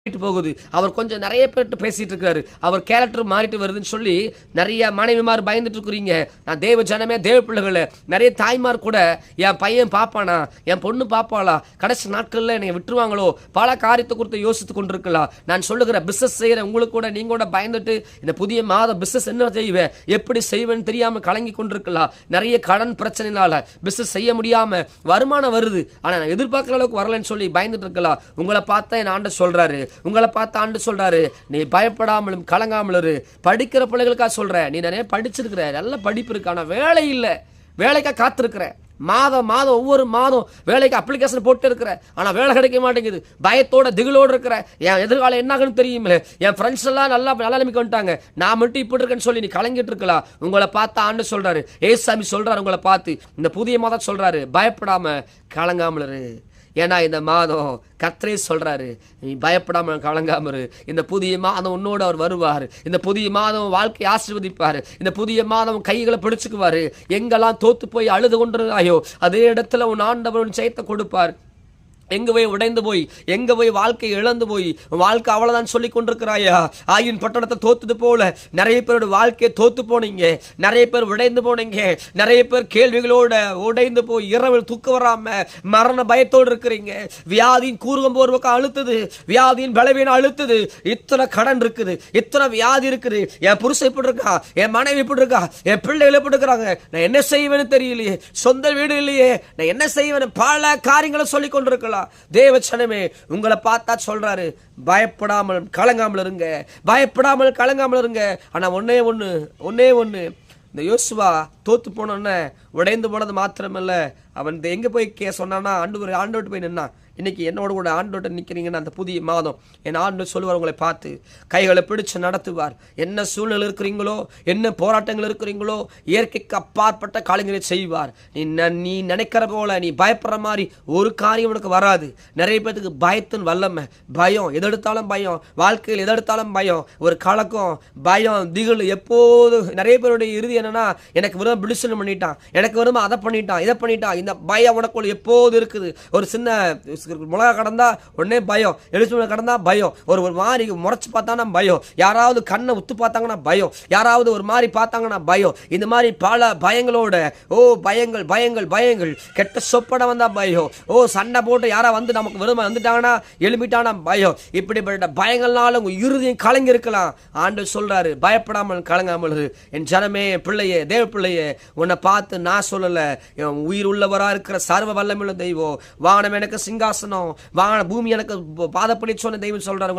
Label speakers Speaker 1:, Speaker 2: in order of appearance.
Speaker 1: மாறிட்டு போகுது. அவர் கொஞ்சம் நிறைய பேர்கிட்ட பேசிட்டு இருக்காரு. அவர் கேரக்டர் மாறிட்டு வருதுன்னு சொல்லி நிறைய மனைவிமார் பயந்துட்டு இருக்கிறீங்க. நான் தேவ ஜனமே தேவ பிள்ளைகளை. நிறைய தாய்மார் கூட என் பையன் பாப்பானா? என் பொண்ணு பாப்பாளா? கடைசி நாட்களில் என்னை விட்டுருவாங்களோ? பல காரியத்தை குறித்து யோசித்து கொண்டிருக்கலாம். நான் சொல்லுகிற பிஸ்னஸ் செய்கிற உங்களுக்கு கூட நீங்க கூட பயந்துட்டு இந்த புதிய மாத பிஸ்னஸ் என்ன செய்வேன்? எப்படி செய்வேன்னு தெரியாமல் கலங்கி கொண்டிருக்கலாம். நிறைய கடன் பிரச்சனைனால பிஸ்னஸ் செய்ய முடியாம வருமானம் வருது. ஆனால் நான் எதிர்பார்க்குற அளவுக்கு வரலன்னு சொல்லி பயந்துட்டு இருக்கலாம். உங்களை பார்த்தா என் ஆண்ட சொல்றாரு உங்களை பார்த்து ஆண்டு சொல்கிறாரு நீ பயப்படாமலும் கலங்காமலும் இரு. படிக்கிற பிள்ளைகளுக்காக சொல்கிற நீ நிறைய படிச்சிருக்கிற. நல்ல படிப்பு இருக்கு. ஆனால் வேலை இல்லை. வேலைக்காக காத்திருக்கிற. மாதம் மாதம் ஒவ்வொரு மாதம் வேலைக்கு அப்ளிகேஷன் போட்டு இருக்கிற. ஆனால் வேலை கிடைக்க மாட்டேங்குது. பயத்தோட திகிலோடு இருக்கிற. என் எதிர்காலம் என்னாகன்னு தெரியுமில்ல. என் ஃப்ரெண்ட்ஸ் எல்லாம் நல்லா நல்ல நிலைமைக்கு வந்துட்டாங்க. நான் மட்டும் இப்படி இருக்கேன்னு சொல்லி நீ கலங்கிட்டு இருக்கலாம். உங்களை பார்த்து ஆண்டு சொல்கிறாரு ஏசாமி சொல்கிறாரு உங்களை பார்த்து. இந்த புதிய மாதம் சொல்கிறாரு பயப்படாமல் கலங்காமல் ஏன்னா இந்த மாதம் கர்த்தரே சொல்கிறாரு நீ பயப்படாமல் கலங்காம இரு. இந்த புதிய மாதம் உன்னோடு அவர் வருவார். இந்த புதிய மாதம் வாழ்க்கையை ஆசீர்வதிப்பார். இந்த புதிய மாதம் கைகளை பிடிச்சுக்குவாரு. எங்கெல்லாம் தோத்து போய் அழுது கொண்டிருந்தாயோ அதே இடத்துல உன் ஆண்டவர் உன் ஜெயத்தை கொடுப்பார். எங்கே போய் உடைந்து போய் எங்கே போய் வாழ்க்கை இழந்து போய் வாழ்க்கை அவ்வளோதான் சொல்லி கொண்டிருக்கிறாயா? ஆயின் பட்டணத்தை தோத்துது போல நிறைய பேரோட வாழ்க்கையை தோத்து போனீங்க. நிறைய பேர் உடைந்து போனீங்க. நிறைய பேர் கேள்விகளோட உடைந்து போய் இரவில் தூக்க வராமல் மரண பயத்தோடு இருக்கிறீங்க. வியாதியின் கூறுகம் ஒரு பக்கம் அழுத்துது. வியாதியின் பலவீனம் அழுத்துது. இத்தனை கடன் இருக்குது. இத்தனை வியாதி இருக்குது. என் புருஷன் இப்படி இருக்கா? என் மனைவி இப்படி இருக்கா? என் பிள்ளைகள் எப்படி இருக்கிறாங்க. நான் என்ன செய்வேன்னு தெரியலையே. சொந்த வீடு இல்லையே. நான் என்ன செய்வேன்னு பல காரியங்களை சொல்லி கொண்டிருக்கலாம். தேவச்சனமே உங்களை பார்த்தா சொல்றாரு பயப்படாமல் கலங்காமல் இருங்க பயப்படாமல் கலங்காமல் இருங்க. ஆனா ஒன்றே ஒண்ணு ஒன்றே ஒண்ணு இந்த யோசுவா தோத்து போனோன்னே உடைந்து போனது மாத்திரமில்லை. அவன் இந்த எங்க போய் கே சொன்னான்னா ஆண்டு ஆண்டோட்டு போய் நின்னான். இன்றைக்கி என்னோட கூட ஆண்டோட்ட நிற்கிறீங்கன்னு அந்த புதிய மாதம் என் ஆண்டு சொல்லுவார் உங்களை பார்த்து கைகளை பிடிச்சு நடத்துவார். என்ன சூழ்நிலை இருக்கிறீங்களோ என்ன போராட்டங்கள் இருக்கிறீங்களோ இயற்கைக்கு அப்பாற்பட்ட காலங்களை செய்வார். நீ நீ நினைக்கிற போல நீ பயப்படுற மாதிரி ஒரு காரியம் உனக்கு வராது. நிறைய பேத்துக்கு பயத்தின் வல்லமை பயம். எதெடுத்தாலும் பயம். வாழ்க்கையில் எதெடுத்தாலும் பயம். ஒரு கலக்கம் பயம் திகில் எப்போதும். நிறைய பேருடைய இறுதி என்னன்னா எனக்கு விரும்ப பிடிசன் பண்ணிட்டான். எனக்கு விரும்ப அதை பண்ணிட்டான் இதை பண்ணிட்டான். இந்த பயம் உனக்குள்ள எப்போது இருக்குது. ஒரு சின்ன மிளகா கடந்தா உடனே பயம். எழுச்சி கடந்தா பயம். ஒரு ஒரு மாதிரி முறைச்சி பார்த்தானா பயம். யாராவது கண்ணை உத்து பார்த்தாங்கன்னா பயம். யாராவது ஒரு மாதிரி பார்த்தாங்கன்னா பயம். இந்த மாதிரி பல பயங்களோட ஓ பயங்கள் பயங்கள் பயங்கள். கெட்ட சொப்பட வந்தால் பயம். ஓ சண்டை போட்டு யாராவது வந்து நமக்கு வெறுமை வந்துட்டாங்கன்னா எழுப்பிட்டானா பயம். இப்படிப்பட்ட பயங்கள்னால உங்க இறுதியும் கலங்கி இருக்கலாம். ஆண்டு சொல்றாரு பயப்படாமல் கலங்காமல் என் ஜனமே என் பிள்ளையே தேவ பிள்ளையே உன்னை பார்த்து நான் சொல்லலை. உயிர் உள்ளவரா இருக்கிற சர்வ வல்லமுள்ள தெய்வம். வானம் எனக்கு சிங்காசனம் வான பூமி எனக்கு பாதப்படி சொன்ன தெய்வம் சொல்றாரு